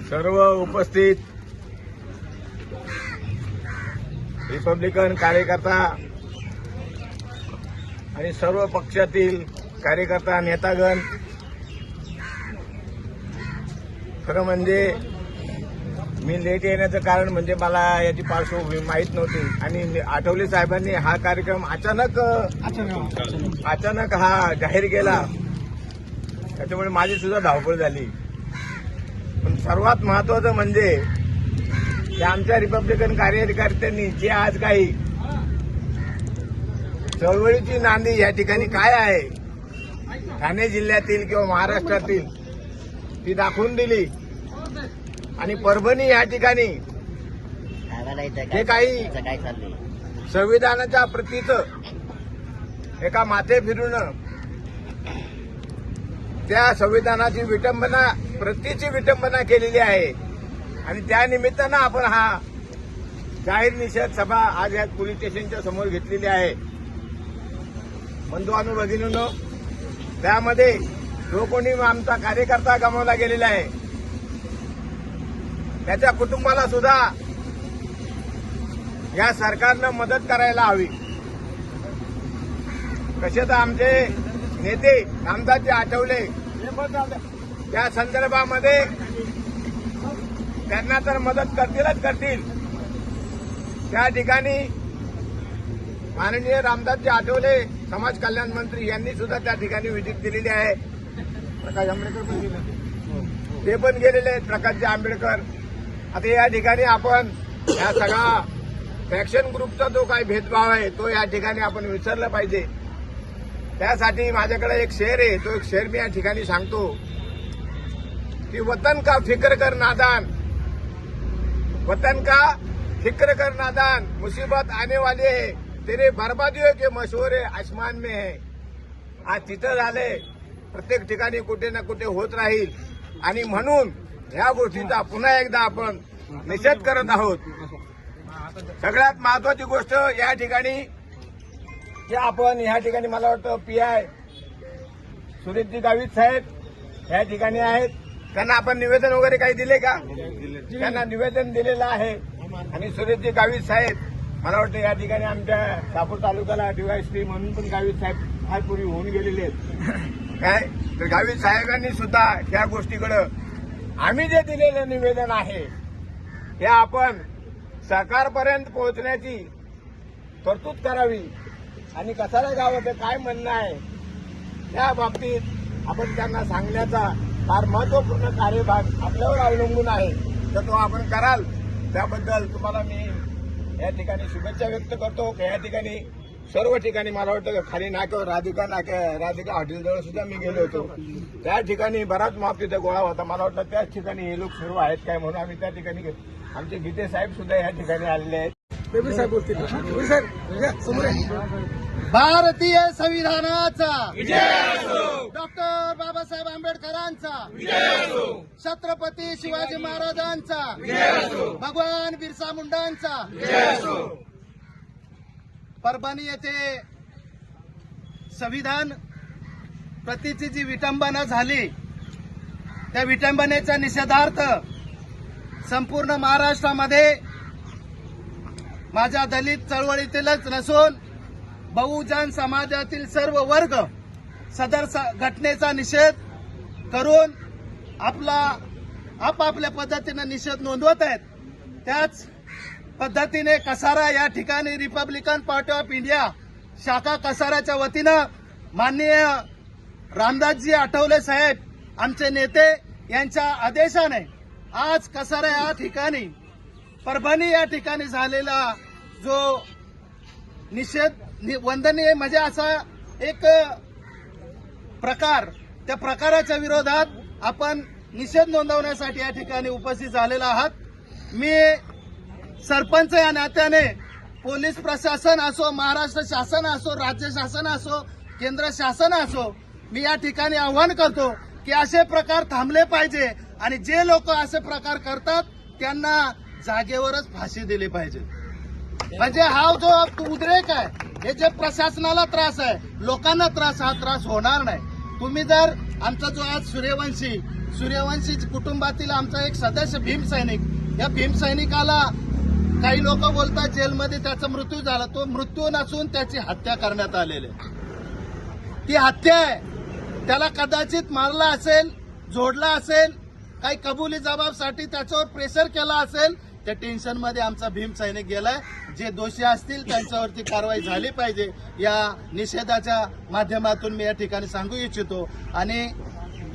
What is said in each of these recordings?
सर्व उपस्थित रिपब्लिकन कार्यकर्ता आणि सर्व पक्षातील कार्यकर्ता नेतागण खरं म्हणजे मी लेट येण्याचं कारण म्हणजे मला याची पार्श्वभूमी माहीत नव्हती. आणि आठवले साहेबांनी हा कार्यक्रम अचानक अचानक हा जाहीर केला. त्याच्यामुळे माझी सुद्धा धावपळ झाली. पण सर्वात महत्वाचं म्हणजे की आमच्या रिपब्लिकन कार्यकर्त्यांनी जे आज काही चळवळीची नांदी या ठिकाणी काय आहे ठाणे जिल्ह्यातील किंवा महाराष्ट्रातील ती दाखवून दिली. आणि परभणी या ठिकाणी हे काही संविधानाच्या प्रतीचं एका माथे फिरून त्या संविधानाची विटंबना प्रतीची विटंबना केलेली आहे. आणि त्या निमित्तानं आपण हा जाहीर निषेध सभा आज या पोलीस स्टेशनच्या समोर घेतलेली आहे. बंधू भगिनीनो त्यामध्ये जो कोणी आमचा कार्यकर्ता गमावला गेलेला आहे. त्याच्या कुटुंबाला सुद्धा या सरकारनं मदत करायला हवी. कसे तर आमचे नेते रामदासजी आठवले त्या संदर्भामध्ये त्यांना तर मदत करतीलच करतील. त्या ठिकाणी माननीय रामदासजी आठवले समाज कल्याण मंत्री यांनी सुद्धा त्या ठिकाणी व्हिजिट दिलेली आहे. प्रकाश आंबेडकर पण गेले ते पण गेलेले आहेत प्रकाशजी आंबेडकर. आता या ठिकाणी आपण या सगळा फॅक्शन ग्रुपचा जो काही भेदभाव आहे तो या ठिकाणी आपण विसरला पाहिजे. त्यासाठी माझ्याकडे एक शेर आहे तो एक शेर मी या ठिकाणी सांगतो. की वतन का फिक्र कर नादान। वतन का फिक्र कर नादान। मुसीबत आने वाली है। तेरे बर्बादियों के मशवरे आसमान में है। आज तिथं झाले। प्रत्येक ठिकाणी कुठे ना कुठे होत राहील. आणि म्हणून ह्या गोष्टीचा पुन्हा एकदा आपण निषेध करत आहोत. सगळ्यात महत्वाची गोष्ट या ठिकाणी की आपण या ठिकाणी मला वाटतं पी आय सुरेशजी गावित साहेब या ठिकाणी आहेत. त्यांना आपण निवेदन वगैरे काही दिले का? त्यांना निवेदन दिलेलं आहे. आणि सुरेशजी गावित साहेब मला वाटतं या ठिकाणी आमच्या शहापूर तालुक्याला डीवायसपी म्हणून पण गावित साहेब फार पूर्वी होऊन गेलेले आहेत. काय? तर गावित साहेबांनी सुद्धा या गोष्टीकडं आम्ही जे दिलेलं निवेदन आहे हे आपण सरकारपर्यंत पोहोचण्याची तरतूद करावी. आणि कसारा गावाचं काय म्हणणं आहे त्या बाबतीत आपण त्यांना सांगण्याचा फार महत्त्वपूर्ण कार्यभाग आपल्यावर अवलंबून आहे. तर तो आपण कराल. त्याबद्दल तुम्हाला मी या ठिकाणी शुभेच्छा व्यक्त करतो. की या ठिकाणी सर्व ठिकाणी मला वाटतं खाली नाक्यावर राधिका नाक्या राधिका हॉटेलजवळ सुद्धा मी गेलो होतो. त्या ठिकाणी बराच माप तिथे गोळा होता. मला वाटतं त्याच ठिकाणी हे लोक सर्व आहेत काय म्हणून आम्ही त्या ठिकाणी आमचे गीते साहेब सुद्धा या ठिकाणी आलेले आहेत. भारतीय संविधानाचा. डॉक्टर बाबासाहेब आंबेडकरांचा. छत्रपती शिवाजी महाराजांचा. भगवान बिरसा मुंडांचा. परभणी येथे संविधान प्रतीची जी विटंबना झाली त्या विटंबनेच्या निषेधार्थ संपूर्ण महाराष्ट्रामध्ये माझ्या दलित चळवळीतीलच नसून बहुजन समाजातील सर्व वर्ग सदर घटनेचा निषेध करून आपला आपापल्या पद्धतीनं निषेध नोंदवत आहेत. त्याच पद्धतीने कसारा या ठिकाणी रिपब्लिकन पार्टी ऑफ इंडिया शाखा कसाराच्या वतीनं माननीय रामदासजी आठवले साहेब आमचे नेते यांच्या आदेशाने आज कसारा या ठिकाणी परभणी या ठिकाणी झालेला जो निषेध नि- वंदनीय म्हणजे असा एक प्रकार त्या प्रकाराच्या विरोधात आपण निषेध नोंदवण्यासाठी या ठिकाणी उपस्थित झालेला आहात. मी सरपंच या नात्याने पोलीस प्रशासन असो महाराष्ट्र शासन असो राज्य शासन असो केंद्र शासन असो मी या ठिकाणी आव्हान करतो की असे प्रकार थांबले पाहिजे आणि जे लोक असे प्रकार करतात त्यांना जागेवरच फाशी दिली पाहिजे. म्हणजे हा जो उद्रेक आहे हे जे प्रशासनाला त्रास आहे लोकांना त्रास हा त्रास होणार नाही तुम्ही जर आमचा जो आज सूर्यवंशी सूर्यवंशी कुटुंबातील आमचा एक सदस्य भीम सैनिक या भीम सैनिकाला काही लोक बोलतात जेलमध्ये त्याचा मृत्यू झाला तो मृत्यू नसून त्याची हत्या करण्यात आलेली आहे. ती हत्या आहे त्याला कदाचित मारला असेल जोडला असेल काही कबुली जबाबसाठी त्याच्यावर प्रेशर केला असेल त्या टेन्शनमध्ये आमचा भीम सैनिक गेलाय. जे दोषी असतील त्यांच्यावरती कारवाई झाली पाहिजे. या निषेधाच्या माध्यमातून मी या ठिकाणी सांगू इच्छितो. आणि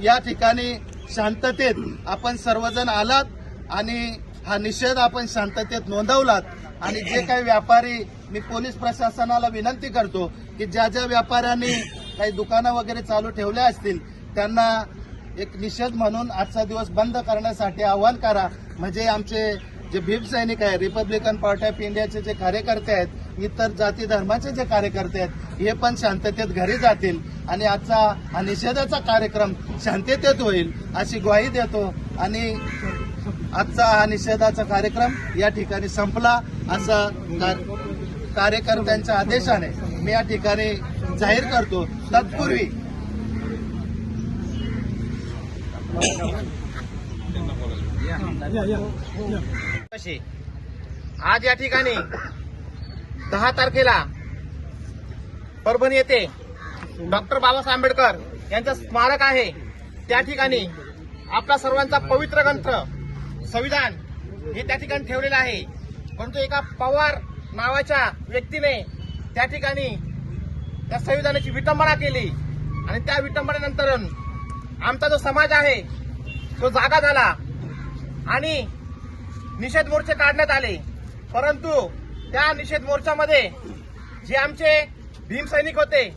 या ठिकाणी शांततेत आपण सर्वजण आलात आणि हा निषेध आपण शांततेत नोंदवलात. आणि जे काही व्यापारी मी पोलीस प्रशासनाला विनंती करतो की ज्या ज्या व्यापाऱ्यांनी काही दुकानं वगैरे चालू ठेवल्या असतील त्यांना एक निषेध म्हणून आजचा दिवस बंद करण्यासाठी आवाहन करा. म्हणजे आमचे जे भीम सैनिक आहे रिपब्लिकन पार्टी ऑफ इंडियाचे जे कार्यकर्ते आहेत इतर जाती धर्माचे जे कार्यकर्ते आहेत हे पण शांततेत घरी जातील. आणि आजचा हा निषेधाचा कार्यक्रम शांततेत होईल अशी ग्वाही देतो. आणि आजचा हा निषेधाचा कार्यक्रम या ठिकाणी संपला. असं कार्यकर्त्यांच्या आदेशाने मी या ठिकाणी जाहीर करतो. तत्पूर्वी कशी आज या ठिकाणी दहा तारखेला परभणी येथे डॉक्टर बाबासाहेब आंबेडकर यांचं स्मारक आहे. त्या ठिकाणी आपला सर्वांचा पवित्र ग्रंथ संविधान हे त्या ठिकाणी ठेवलेलं आहे. परंतु एका पवार नावाच्या व्यक्तीने त्या ठिकाणी त्या संविधानाची विटंबना केली. आणि त्या विटंबनेनंतर आमचा जो समाज आहे तो जागा झाला. आणि निषेध मोर्चे काढण्यात आले. परंतु त्या निषेध मोर्चामध्ये जे आमचे भीमसैनिक होते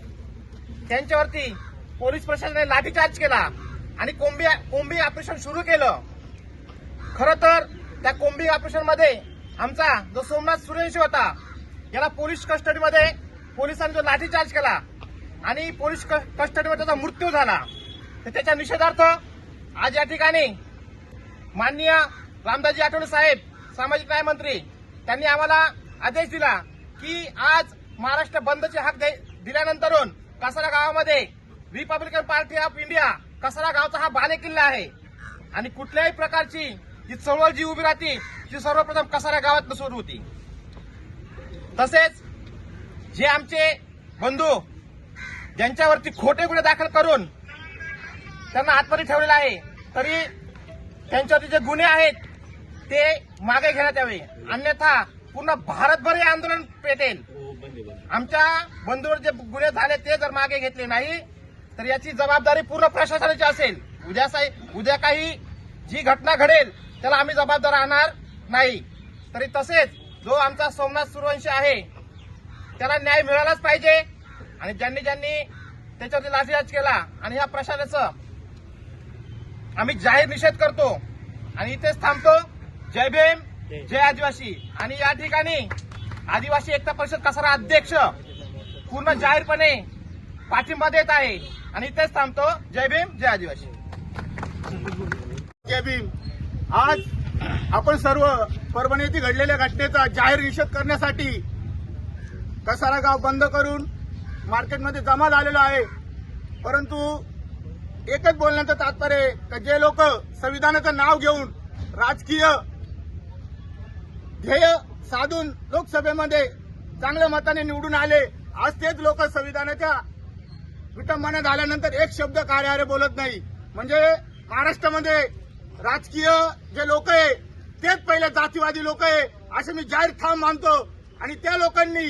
त्यांच्यावरती पोलीस प्रशासनाने लाठीचार्ज केला आणि कोंबी कोंबी ऑपरेशन सुरू केलं. खरं तर त्या कोंबी ऑपरेशनमध्ये आमचा जो सोमनाथ सूर्यवंशी होता याला पोलीस कस्टडीमध्ये पोलिसांनी जो लाठीचार्ज केला आणि पोलीस क- कस्टडीमध्ये त्याचा मृत्यू झाला. तर त्याच्या निषेधार्थ आज या ठिकाणी माननीय रामदासजी आठवले साहेब सामाजिक न्याय मंत्री त्यांनी आम्हाला आदेश दिला की आज महाराष्ट्र बंदचे हाक दे- दिल्यानंतरून कसारा गावामध्ये Republican Party of India Kasara गावचा हा बालेकिल्ला आहे. आणि कुठल्याही प्रकारची जी चळवळ जी उभी राहते ती सर्वप्रथम कसारा गावात सुरू होती. तसेच जे आमचे बंधू ज्यांच्यावरती खोटे गुन्हे दाखल करून त्यांना आतमध्ये ठेवलेलं आहे तरी त्यांच्यावरती जे गुन्हे आहेत ते मागे घेण्यात यावे. अन्यथा पूर्ण भारतभर हे आंदोलन पेटेल. आमच्या बंधूवर जे गुन्हे झाले ते जर मागे घेतले नाही तर याची जबाबदारी पूर्ण प्रशासनाची असेल. उद्या साई उद्या काही जी घटना घडेल त्याला आम्ही जबाबदार राहणार नाही. तरी तसेच जो आमचा सोमनाथ सूर्यवंशी आहे त्याला न्याय मिळालाच पाहिजे. आणि ज्यांनी ज्यांनी त्याच्यावरती लाठीचार्ज केला आणि ह्या प्रशासनाचं आम्ही जाहीर निषेध करतो. आणि इथेच थांबतो. जय भीम जय. आदिवासी. आणि या ठिकाणी आदिवासी एकता परिषद कसारा अध्यक्ष पूर्ण जाहीरपणे पाठिंबा देत आहे. आणि इथेच थांबतो. जय भीम जय आदिवासी. जय भीम. आज आपण सर्व परभणी येथे घडलेल्या घटनेचा जाहीर निषेध करण्यासाठी कसारा गाव बंद करून मार्केटमध्ये जमा झालेलो आहे. परंतु एकच बोलण्याचं तात्पर्य का जे लोक संविधानाचं नाव घेऊन राजकीय ध्येय साधून लोकसभेमध्ये चांगल्या मताने निवडून आले. आज तेच लोक संविधानाच्या विटंबना झाल्यानंतर एक शब्द कार्यालय बोलत नाही. म्हणजे महाराष्ट्रामध्ये राजकीय जे लोक आहे तेच पहिले जातीवादी लोक आहे असे मी जाहीर ठाम मानतो. आणि त्या लोकांनी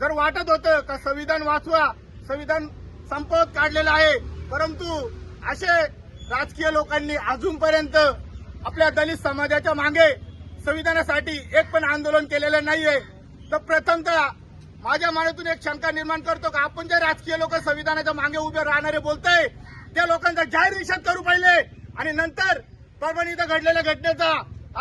जर वाटत होतं का संविधान वाचवा संविधान संपवत काढलेलं आहे परंतु असे राजकीय लोकांनी अजूनपर्यंत आपल्या दलित समाजाच्या मागे संविधानासाठी एक पण आंदोलन केलेलं नाहीये. तर प्रथमतः माझ्या मनातून एक शंका निर्माण करतो का आपण जे राजकीय लोक संविधानाच्या मागे उभे राहणारे बोलतोय त्या लोकांचा जाहीर निषेध करू पाहिले. आणि नंतर परभणी इथं घडलेल्या घटनेचा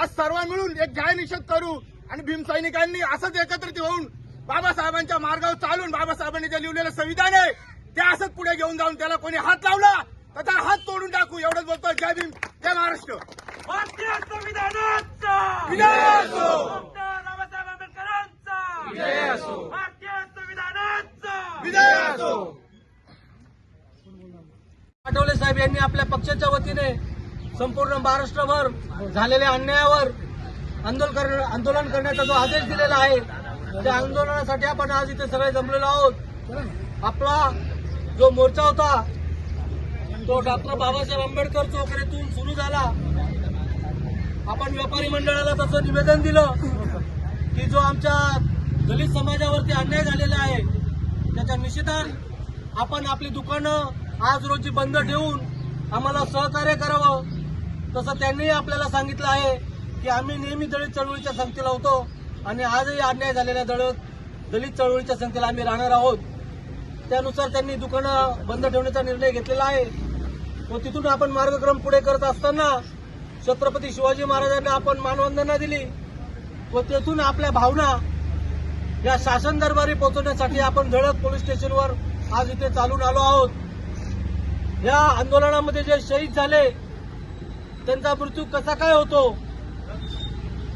आज सर्व मिळून एक जाहीर निषेध करू. आणि भीमसैनिकांनी असंच एकत्रित होऊन बाबासाहेबांच्या मार्गावर चालून बाबासाहेबांनी जे लिहिलेलं संविधान आहे ते असंच पुढे घेऊन जाऊन त्याला कोणी हात लावला तर हात तोडून टाकू. एवढंच बोलतो जय भीम. जय महाराष्ट्र. भारतीय संविधानाचा विजय असो. डॉक्टर बाबासाहेब आंबेडकरांचा भारतीय संविधानाचा विजय असो आठवले साहेब यांनी आपल्या पक्षाच्या वतीने संपूर्ण महाराष्ट्रभर झालेल्या अन्यायावर आंदोलन कर आंदोलन करण्याचा जो आदेश दिलेला आहे त्या आंदोलनासाठी आपण आज इथे सगळे जमलेलो आहोत. आपला जो मोर्चा होता तो डॉक्टर बाबासाहेब आंबेडकर चौकरीतून सुरू झाला. आपण व्यापारी मंडळाला तसं निवेदन दिलं की जो आमच्या दलित समाजावरती अन्याय झालेला आहे त्याच्या निषेधात आपण आपली दुकानं आज रोजी बंद ठेवून आम्हाला सहकार्य करावं. तसं त्यांनीही आपल्याला सांगितलं आहे की आम्ही नेहमी दलित चळवळीच्या संख्येला होतो आणि आजही अन्याय झालेल्या दलित दलित चळवळीच्या संख्येला आम्ही राहणार आहोत. त्यानुसार त्यांनी दुकानं बंद ठेवण्याचा निर्णय घेतलेला आहे. व तिथून आपण मार्गक्रम पुढे करत असताना छत्रपती शिवाजी महाराजांना आपण मानवंदना दिली व तेथून आपल्या भावना या शासन दरबारी पोहोचवण्यासाठी आपण धडक पोलीस स्टेशनवर आज इथे चालून आलो आहोत. या आंदोलनामध्ये जे शहीद झाले त्यांचा मृत्यू कसा काय होतो?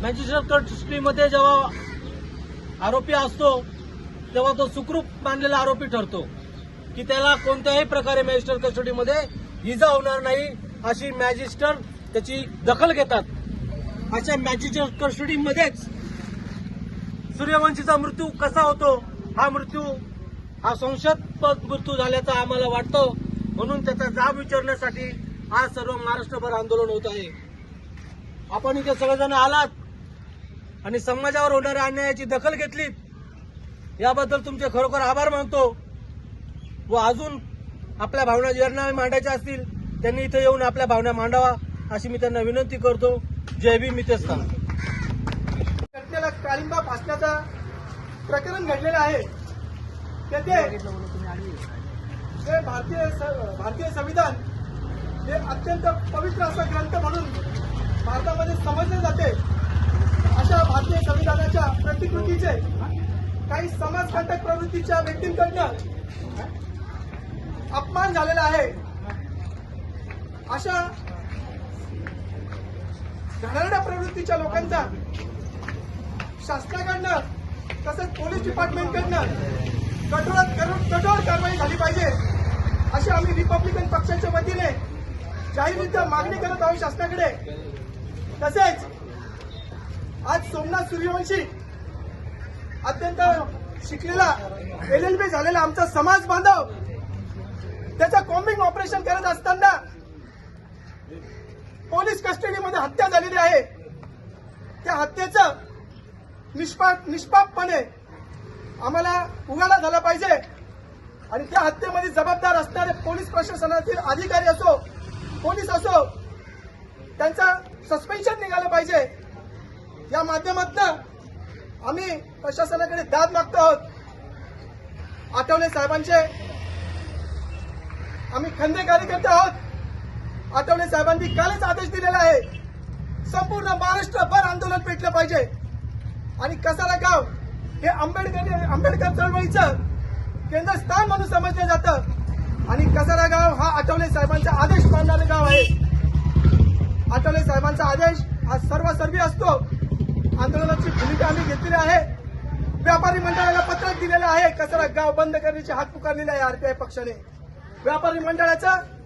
मॅजिस्ट्रेट कस्टडीमध्ये जेव्हा आरोपी असतो तेव्हा तो सुखरूप मानलेला आरोपी ठरतो की त्याला कोणत्याही प्रकारे मॅजिस्ट्रेट कस्टडीमध्ये इजा होणार नाही अशी मॅजिस्ट्रेट त्याची दखल घेतात. अशा मॅजिस्ट्रेट कस्टडीमध्येच सूर्यवंशीचा मृत्यू कसा होतो हा मृत्यू हा संशयास्पद मृत्यू झाल्याचा आम्हाला वाटतं. म्हणून त्याचा जाब विचारण्यासाठी आज सर्व महाराष्ट्रभर आंदोलन होत आहे. आपण इथे सगळेजण आलात आणि समाजावर होणाऱ्या अन्यायाची दखल घेतलीत. याबद्दल तुमचे खरोखर आभार मानतो. व अजून आपल्या भावना ज्यांना मांडायच्या असतील त्यांनी इथे येऊन आपल्या भावना मांडावा. अशी मी त्यांना विनंती करतो. जय भीम इथेच घटनेला काळिंबा फासण्याचा प्रकरण घडलेलं आहे. तेथे जे भारतीय स- भारतीय संविधान हे अत्यंत पवित्र असा ग्रंथ म्हणून भारतामध्ये समजले जाते. अशा भारतीय संविधानाच्या प्रतिकृतीचे काही समाजघातक प्रवृत्तीच्या व्यक्तींकडनं अपमान झालेला आहे. अशा घाणेरड्या प्रवृत्तीच्या लोकांचा. शासनाकडनं तसंच पोलीस डिपार्टमेंटकडनं कठोरात कठोर कारवाई झाली पाहिजे अशी आम्ही रिपब्लिकन पक्षाच्या वतीने जाहीररित्या मागणी करत आहोत शासनाकडे. तसेच आज सोमनाथ सूर्यवंशी अत्यंत शिकलेला एल एल बी झालेला आमचा समाज बांधव त्याचं कॉम्बिंग ऑपरेशन करत असताना पोलीस कस्टडीमध्ये हत्या झालेली आहे. त्या हत्येचं निष्पाप निष्पापपणे आम्हाला उघाडा झाला पाहिजे. आणि त्या हत्येमध्ये जबाबदार असणारे पोलीस प्रशासनातील अधिकारी असो पोलीस असो त्यांचा सस्पेन्शन निघालं पाहिजे. या माध्यमातून आम्ही प्रशासनाकडे दाद मागतो आहोत. आठवले साहेबांचे आम्ही खंदे कार्यकर्ते आहोत. आठवले साहेबांनी कालच आदेश दिलेला आहे. संपूर्ण महाराष्ट्रभर आंदोलन पेटलं पाहिजे. आणि कसारा गाव हे आंबेडकर आंबेडकर चळवळीचं केंद्रस्थान म्हणून समजलं जातं. आणि कसारा गाव हा आठवले साहेबांचा आदेश मानणारं गाव आहे. आठवले साहेबांचा आदेश हा सर्वसर्वी असतो. आंदोलनाची भूमिका आम्ही घेतलेली आहे. व्यापारी मंडळाला पत्रक दिलेलं आहे. कसारा गाव बंद करण्याची हात पुकारलेली आहे आरपीआय पक्षाने. व्यापारी मंडळाचं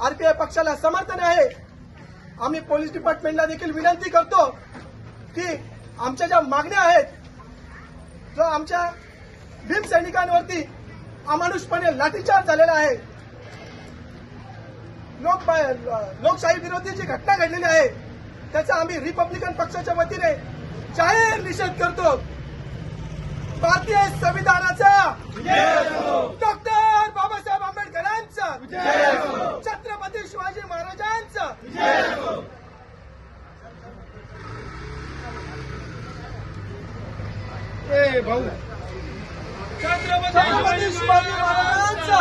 आरपीआय पक्षाला समर्थन आहे. आम्ही पोलीस डिपार्टमेंटला देखील विनंती करतो की आमच्या ज्या मागण्या आहेत जो आमच्या भीम सैनिकांवरती अमानुषपणे लाठीचार्ज झालेला आहे लोक लोकशाही विरोधी जी घटना घडलेली आहे त्याचा आम्ही रिपब्लिकन पक्षाच्या वतीने जाहीर निषेध करतो. भारतीय संविधानाचा डॉक्टर बाबासाहेब आंबेडकरांचा छत्रपती शिवाजी महाराजांचा.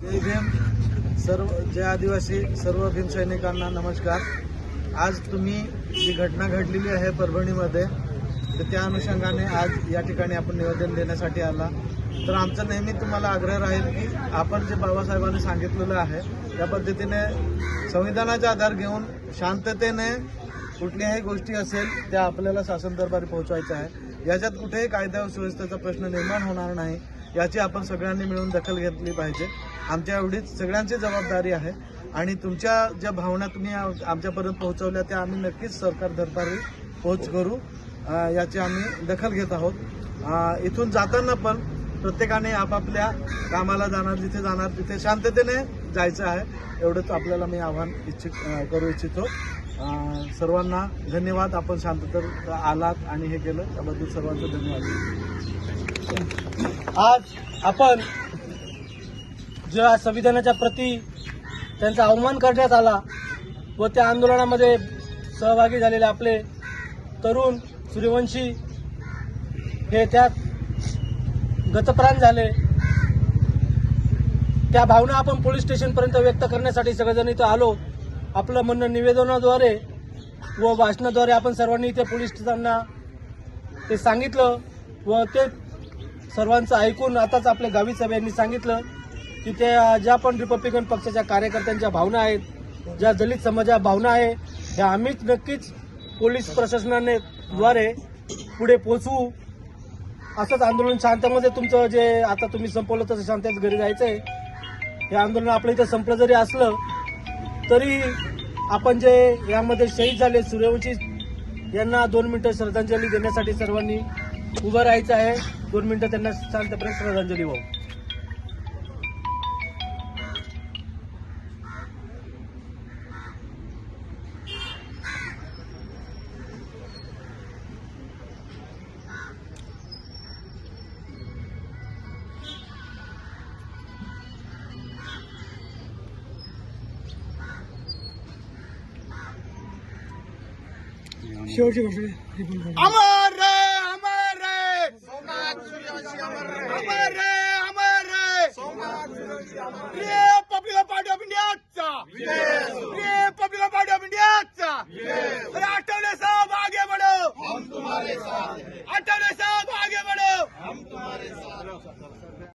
जय भीम. सर्व जय आदिवासी सर्व भीम सैनिकांना नमस्कार. आज तुम्ही जी घटना घडलेली आहे परभणीमध्ये तर त्या अनुषंगाने आज या ठिकाणी आपण निवेदन देण्यासाठी आला. तर आमचा नेहमी तुम्हाला आग्रह राहील की आपण जे बाबासाहेबांनी सांगितलेलं आहे त्या पद्धतीने संविधानाचा आधार घेऊन शांततेने कुठल्याही गोष्टी असेल त्या आपल्याला शासन दरबारी पोहोचवायच्या आहे याच्यात कुठेही कायदा व सुव्यवस्थेचा प्रश्न निर्माण होणार नाही याची आपण सगळ्यांनी मिळून दखल घेतली पाहिजे. आमच्या एवढीच सगळ्यांची जबाबदारी आहे आणि तुमच्या ज्या भावना तुम्ही आमच्यापर्यंत पोहोचवल्या त्या आम्ही नक्कीच सरकार दरबारी पोहोच करू. याची आम्ही दखल घेत आहोत. इथून जाताना पण प्रत्येकाने आपापल्या कामाला जाणार जिथे जाणार तिथे शांततेने जायचं आहे. एवढंच आपल्याला मी आव्हान इच्छित करू इच्छितो. सर्वांना धन्यवाद. आपण शांततेत आलात आणि हे केलं त्याबद्दल सर्वांचं धन्यवाद. आज आपण ज्या संविधानाच्या प्रती त्यांचा अवमान करण्यात आला व त्या आंदोलनामध्ये सहभागी झालेले आपले तरुण सूर्यवंशी हे त्यात गतप्राण झाले. त्या भावना आपण पोलीस स्टेशनपर्यंत व्यक्त करण्यासाठी सगळेजण इथं आलो. आपलं म्हणणं निवेदनाद्वारे व भाषणाद्वारे आपण सर्वांनी इथे पोलीस स्टेशनना ते सांगितलं व ते सर्वांचं ऐकून आताच आपल्या गावी सभेयांनी सांगितलं की त्या ज्या पण रिपब्लिकन पक्षाच्या कार्यकर्त्यांच्या भावना आहेत ज्या दलित समाजा भावना आहे त्या आम्हीच नक्कीच पोलीस प्रशासनाने द्वारे पुढे पोचवू असंच आंदोलन शांतमध्ये तुमचं जे आता तुम्ही संपवलं तसं शांततेत घरी जायचंय. हे आंदोलन आपलं इथं संपलं जरी असलं तरी आपण जे यामध्ये शहीद झाले सूर्यवंशी यांना दोन मिनिटं श्रद्धांजली देण्यासाठी सर्वांनी उभं राहायचं आहे. दोन मिनिटं त्यांना शांतपर्यंत श्रद्धांजली वाहू. अमर रे